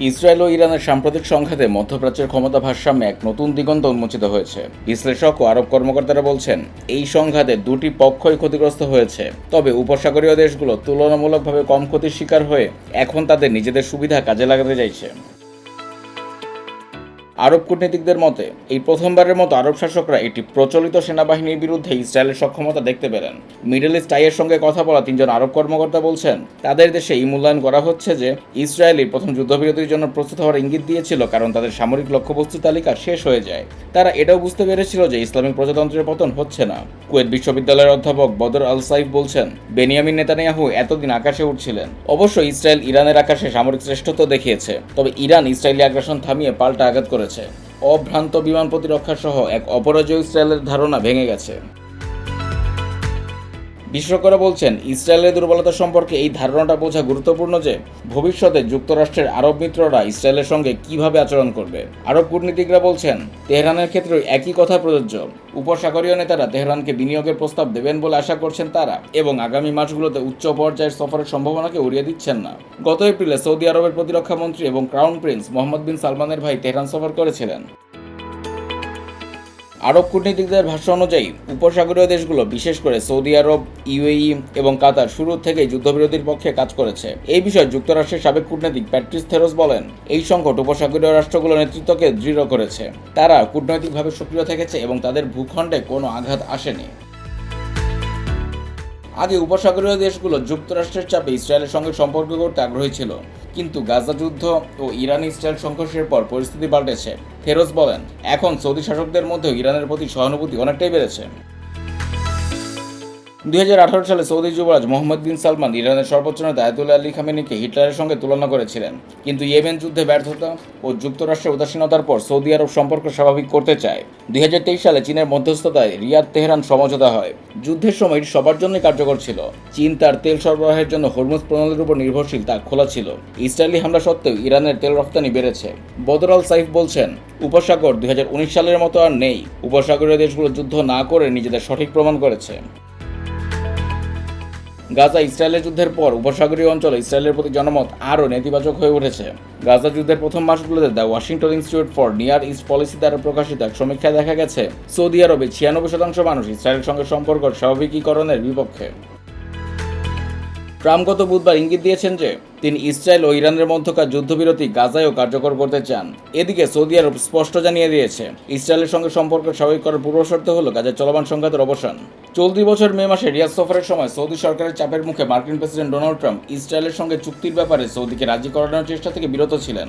Israel ও ইরানের সাম্প্রতিক সংঘাতে মধ্যপ্রাচ্যের ক্ষমতা ভারসাম্যে এক নতুন দিগন্ত উন্মোচিত হয়েছে। বিশ্লেষক ও আরব কর্মকর্তারা বলছেন, এই সংঘাতে দুটি পক্ষই ক্ষতিগ্রস্ত হয়েছে। তবে উপসাগরীয় দেশগুলো তুলনামূলকভাবে কম ক্ষতির শিকার হয়ে এখন তাদের নিজেদের সুবিধা কাজে লাগাতে চাইছে। আরব কূটনীতিকদের মতে, এই প্রথমবারের মতো আরব শাসকরা একটি প্রচলিত সেনাবাহিনীর বিরুদ্ধে ইসরায়েলের সক্ষমতা দেখতে পেলেন। মিডল ইস্ট আইয়ের সঙ্গে কথা বলা তিনজন আরব কর্মকর্তা বলছেন, তাদের দেশে এই মূল্যায়ন করা হচ্ছে যে, ইসরায়েলি প্রথম যুদ্ধবিরতির জন্য প্রস্তুত হওয়ার ইঙ্গিত দিয়েছিল কারণ তাদের সামরিক লক্ষ্যবস্তু তালিকা শেষ হয়ে যায়। তারা এটাও বুঝতে পেরেছিল যে, ইসলামিক প্রজাতন্ত্রের পতন হচ্ছে না। কুয়েত বিশ্ববিদ্যালয়ের অধ্যাপক বদর আল সাইফ বলছেন, বেনিয়ামিন নেতানিয়াহু এতদিন আকাশে উঠছিলেন অবশ্য ইসরায়েল ইরানের আকাশে সামরিক শ্রেষ্ঠত্ব দেখিয়েছে। তবে ইরান ইসরায়েলি আগ্রাসন থামিয়ে পাল্টা আঘাত করেছে অভ্রান্ত বিমান প্রতিরক্ষা সহ এক অপরাজয় ইসরায়েলের ধারণা ভেঙে গেছে। বিশেষজ্ঞরা বলছেন, ইসরায়েলের দুর্বলতা সম্পর্কে এই ধারণাটা বোঝা গুরুত্বপূর্ণ যে, ভবিষ্যতে যুক্তরাষ্ট্রের আরব মিত্ররা ইসরায়েলের সঙ্গে কীভাবে আচরণ করবে। আরব কূটনীতিকরা বলছেন, তেহরানের ক্ষেত্রে একই কথা প্রযোজ্য। উপসাগরীয় নেতারা তেহরানকে বিনিয়োগের প্রস্তাব দেবেন বলে আশা করছেন তারা এবং আগামী মাসগুলোতে উচ্চ পর্যায়ের সফরের সম্ভাবনাকে উড়িয়ে দিচ্ছেন না। গত এপ্রিলে সৌদি আরবের প্রতিরক্ষা মন্ত্রী এবং ক্রাউন প্রিন্স মোহাম্মদ বিন সালমানের ভাই তেহরান সফর করেছিলেন। আরব কূটনীতিকদের ভাষ্য অনুযায়ী, উপসাগরীয় দেশগুলো, বিশেষ করে সৌদি আরব, ইউএই এবং কাতার, শুরু থেকেই যুদ্ধবিরতির পক্ষে কাজ করেছে। এই বিষয়ে যুক্তরাষ্ট্রের সাবেক কূটনীতিক প্যাট্রিস থেরোস বলেন, এই সংকট উপসাগরীয় রাষ্ট্রগুলোর নেতৃত্বকে দৃঢ় করেছে। তারা কূটনৈতিকভাবে সক্রিয় থেকেছে এবং তাদের ভূখণ্ডে কোনো আঘাত আসেনি। আগে উপসাগরীয় দেশগুলো যুক্তরাষ্ট্রের চাপে ইসরায়েলের সঙ্গে সম্পর্ক করতে আগ্রহী ছিল। কিন্তু গাজা যুদ্ধ ও ইরান ইসরায়েল সংঘর্ষের পর পরিস্থিতি পাল্টেছে। ফেরোজ বলেন, এখন সৌদি শাসকদের মধ্যেও ইরানের প্রতি সহানুভূতি অনেকটাই বেড়েছে। দুই হাজার আঠারো সালে সৌদি যুবরাজ মোহাম্মদ বিন সালমান ইরানের সর্বোচ্চ নেতা আয়াতুল্লাহ আলী খামেনিকে হিটলারের সঙ্গে তুলনা করেছিলেন। কিন্তু ইয়েমেন যুদ্ধে ব্যর্থতা ও যুক্তরাষ্ট্রের উদাসীনতার পর সৌদি আরব সম্পর্ক স্বাভাবিক করতে চায়। দুই সালে চীনের মধ্যস্থতায় রিয়াদ তেহরান সমঝোতা হয়। যুদ্ধের সময় সবার জন্যই কার্যকর ছিল। চীন তার তেল সরবরাহের জন্য হরমুজ প্রণালীর উপর নির্ভরশীল, তা খোলা ছিল। ইসরায়েলি হামলা সত্ত্বেও ইরানের তেল রপ্তানি বেড়েছে। বদর আল সাইফ বলছেন, উপসাগর দুই হাজার উনিশ সালের মতো আর নেই। উপসাগরীয় দেশগুলো যুদ্ধ না করে নিজেদের সঠিক প্রমাণ করেছে। গাজা ইসরায়েলের যুদ্ধের পর উপসাগরীয় অঞ্চলে ইসরায়েলের প্রতি জনমত আরও নেতিবাচক হয়ে উঠেছে। গাজা যুদ্ধের প্রথম মাসগুলোতে the Washington Institute for Near East Policy দ্বারা প্রকাশিত এক সমীক্ষায় দেখা গেছে, সৌদি আরবে ছিয়ানব্বই শতাংশ মানুষ ইসরায়েলের সঙ্গে সম্পর্ক স্বাভাবিকীকরণের বিপক্ষে। ট্রাম্প গত বুধবার ইঙ্গিত দিয়েছেন যে, তিনি ইসরায়েল ও ইরানের মধ্যকার যুদ্ধবিরতি গাজায়ও কার্যকর করতে চান। এদিকে সৌদি আরব স্পষ্ট জানিয়ে দিয়েছে, ইসরায়েলের সঙ্গে সম্পর্ক স্বাভাবিক করার পূর্বশর্ত হল গাজার চলমান সংঘাতের অবসান। চলতি বছর মে মাসে রিয়াজ সফরের সময় সৌদি সরকারের চাপের মুখে মার্কিন প্রেসিডেন্ট ডোনাল্ড ট্রাম্প ইসরায়েলের সঙ্গে চুক্তির ব্যাপারে সৌদিকে রাজি করানোর চেষ্টা থেকে বিরত ছিলেন।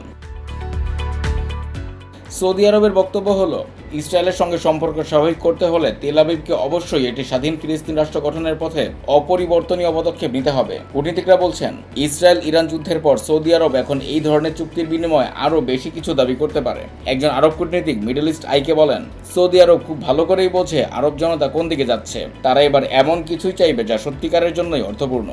সৌদি আরবের বক্তব্য হলো, ইসরায়েলের সঙ্গে সম্পর্ক স্বাভাবিক করতে হলে তেল আবিবকে অবশ্যই এটি স্বাধীন ফিলিস্তিন রাষ্ট্র গঠনের পথে অপরিবর্তনীয় পদক্ষেপ নিতে হবে। কূটনীতিকরা বলছেন, ইসরায়েল ইরান যুদ্ধের পর সৌদি আরব এখন এই ধরনের চুক্তির বিনিময়ে আরও বেশি কিছু দাবি করতে পারে। একজন আরব কূটনীতিক মিডল ইস্ট আইকে বলেন, সৌদি আরব খুব ভালো করেই বোঝে আরব জনতা কোন দিকে যাচ্ছে। তারা এবার এমন কিছুই চাইবে যা সত্যিকারের জন্যই অর্থপূর্ণ।